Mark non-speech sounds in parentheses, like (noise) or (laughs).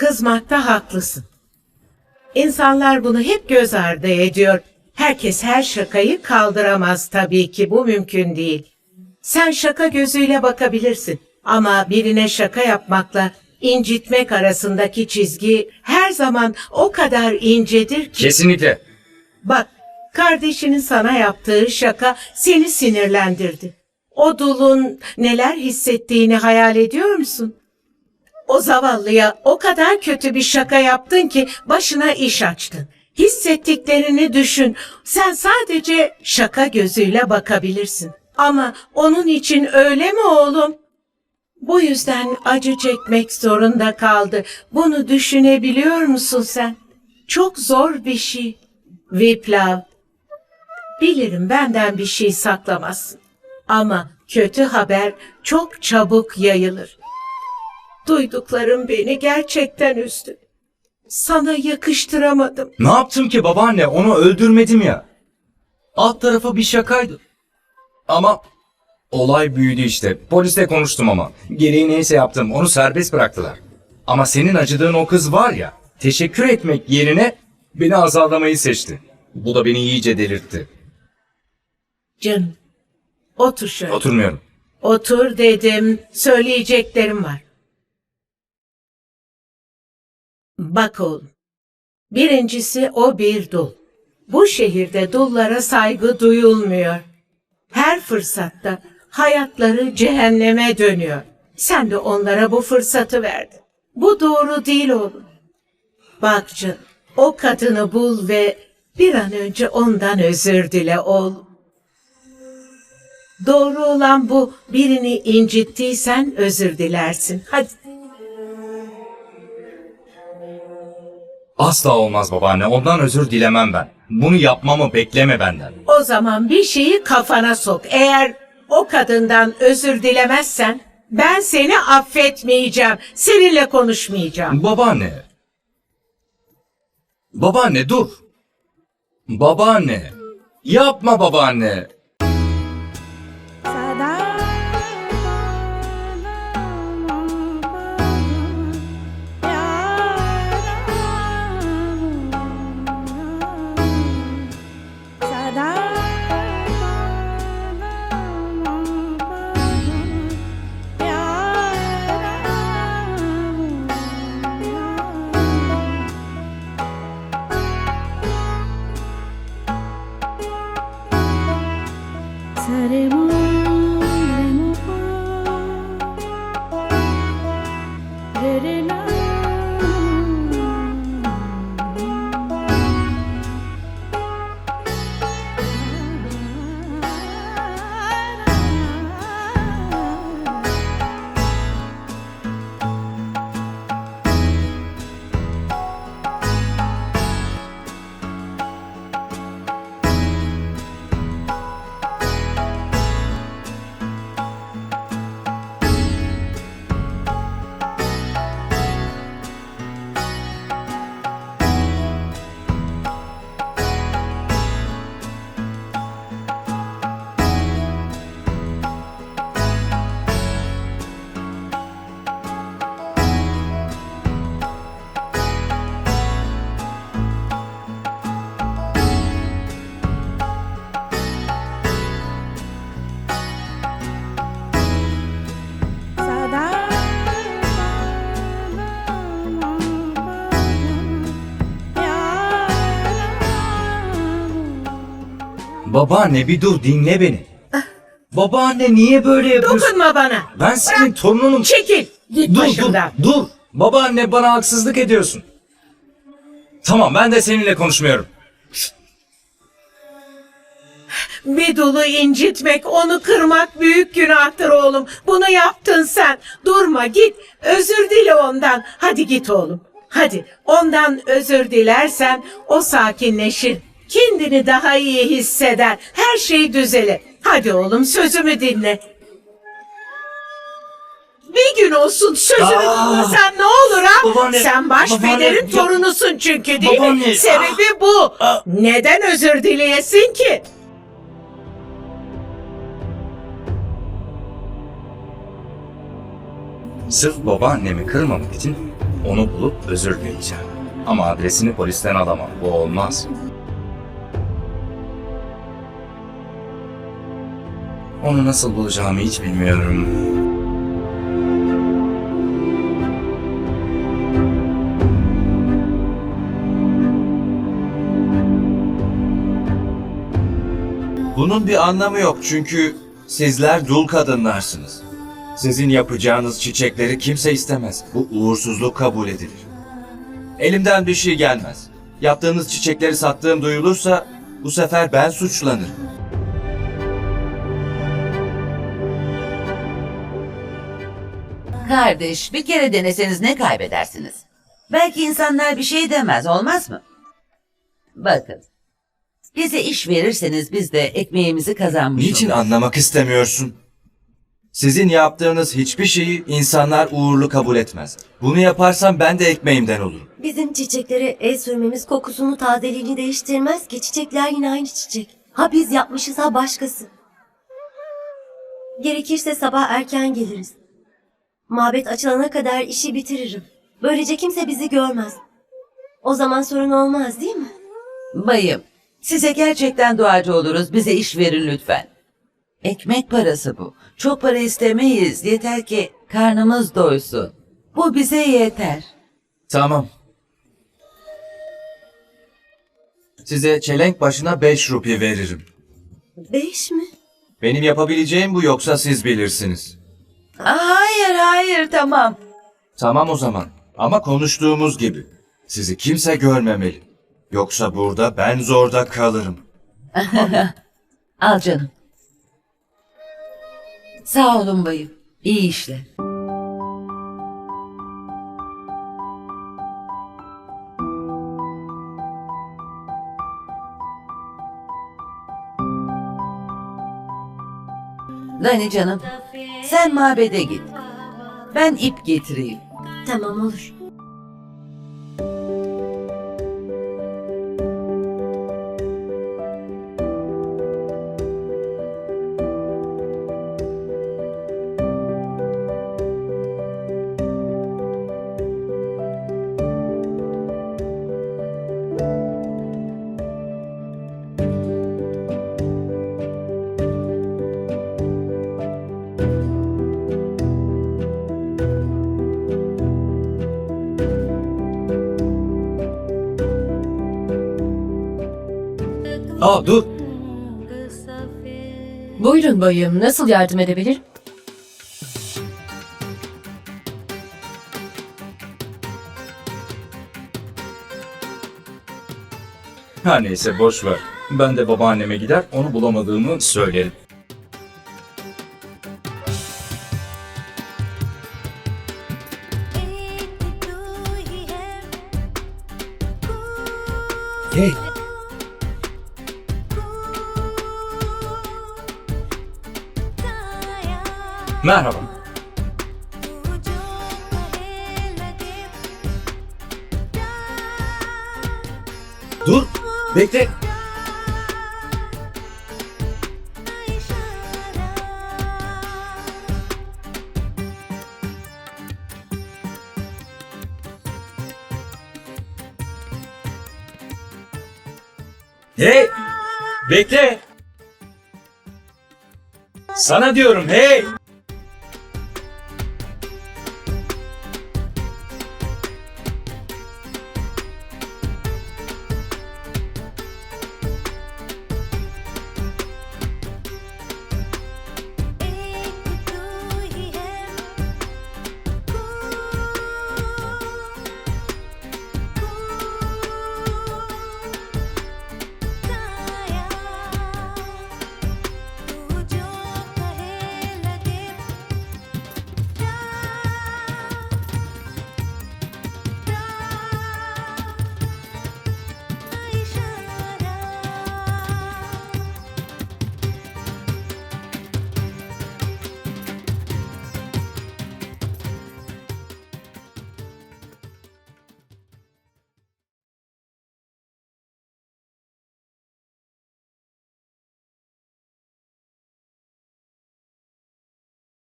Kızmakta haklısın. İnsanlar bunu hep göz ardı ediyor. Herkes her şakayı kaldıramaz tabii ki bu mümkün değil. Sen şaka gözüyle bakabilirsin ama birine şaka yapmakla incitmek arasındaki çizgi her zaman o kadar incedir ki. Kesinlikle. Bak, kardeşinin sana yaptığı şaka seni sinirlendirdi. O dulun neler hissettiğini hayal ediyor musun? O zavallıya o kadar kötü bir şaka yaptın ki başına iş açtın. Hissettiklerini düşün. Sen sadece şaka gözüyle bakabilirsin. Ama onun için öyle mi oğlum? Bu yüzden acı çekmek zorunda kaldı. Bunu düşünebiliyor musun sen? Çok zor bir şey. Viplav, bilirim benden bir şey saklamazsın. Ama kötü haber çok çabuk yayılır. Duyduklarım beni gerçekten üzdü. Sana yakıştıramadım. Ne yaptım ki babaanne? Onu öldürmedim ya. Alt tarafı bir şakaydı. Ama olay büyüdü işte. Polisle konuştum ama. Gereği neyse yaptım. Onu serbest bıraktılar. Ama senin acıdığın o kız var ya. Teşekkür etmek yerine beni azarlamayı seçti. Bu da beni iyice delirtti. Canım, otur şöyle. Oturmuyorum. Otur dedim, söyleyeceklerim var. Bak oğlum, birincisi o bir dul. Bu şehirde dullara saygı duyulmuyor. Her fırsatta hayatları cehenneme dönüyor. Sen de onlara bu fırsatı verdin. Bu doğru değil oğlum. Bak canım, o kadını bul ve bir an önce ondan özür dile oğlum. Doğru olan bu. Birini incittiysen özür dilersin. Hadi. Asla olmaz babaanne. Ondan özür dilemem ben. Bunu yapmamı bekleme benden. O zaman bir şeyi kafana sok. Eğer o kadından özür dilemezsen ben seni affetmeyeceğim. Seninle konuşmayacağım. Babaanne. Babaanne dur. Babaanne. Yapma babaanne. Babaanne bir dur dinle beni. Babaanne niye böyle yapıyorsun? Dokunma bana. Ben senin torununum. Çekil. Git Dur dur başımdan. dur. Babaanne bana haksızlık ediyorsun. Tamam ben de seninle konuşmuyorum. Bir dulu incitmek, onu kırmak büyük günahtır oğlum. Bunu yaptın sen. Durma git. Özür dile ondan. Hadi git oğlum. Hadi ondan özür dilersen o sakinleşir. Kendini daha iyi hisseder. Her şey düzelir. Hadi oğlum sözümü dinle. Bir gün olsun sözümü Aa! dinlesen ne olur ha? Babaanne, Sen başpederin babaanne, yap- torunusun çünkü değil Babaanne, mi? Sebebi bu. Aa! Neden özür dileyesin ki? Sırf babaannemi kırmamak için Onu bulup özür dileyeceğim. Ama adresini polisten alamam. Bu olmaz. Onu nasıl bulacağımı hiç bilmiyorum. Bunun bir anlamı yok çünkü sizler dul kadınlarsınız. Sizin yapacağınız çiçekleri kimse istemez. Bu uğursuzluk kabul edilir. Elimden bir şey gelmez. Yaptığınız çiçekleri sattığım duyulursa bu sefer ben suçlanırım. Kardeş, bir kere deneseniz ne kaybedersiniz? Belki insanlar bir şey demez, olmaz mı? Bakın, bize iş verirseniz biz de ekmeğimizi kazanmış Niçin oluruz. anlamak istemiyorsun? Sizin yaptığınız hiçbir şeyi insanlar uğurlu kabul etmez. Bunu yaparsam ben de ekmeğimden olurum. Bizim çiçeklere el sürmemiz kokusunu tazeliğini değiştirmez ki çiçekler yine aynı çiçek. Ha biz yapmışız ha başkası. Gerekirse sabah erken geliriz. Mabet açılana kadar işi bitiririm. Böylece kimse bizi görmez. O zaman sorun olmaz değil mi? Bayım, size gerçekten duacı oluruz, bize iş verin lütfen. Ekmek parası bu. Çok para istemeyiz, yeter ki karnımız doysun. Bu bize yeter. Tamam. Size çelenk başına 5 rupi veririm. Beş mi? Benim yapabileceğim bu yoksa siz bilirsiniz. Hayır, hayır, tamam. Tamam o zaman. Ama konuştuğumuz gibi. Sizi kimse görmemeli. Yoksa burada ben zorda kalırım. (laughs) Al canım. Sağ olun bayım. İyi işler. Dani canım, sen mabede git. Ben ip getireyim. Tamam olur. Aa dur. Buyurun bayım, nasıl yardım edebilir? Her neyse boş ver. Ben de babaanneme gider onu bulamadığımı söylerim. Merhaba. Dur. Bekle. Hey! Bekle! Sana diyorum hey!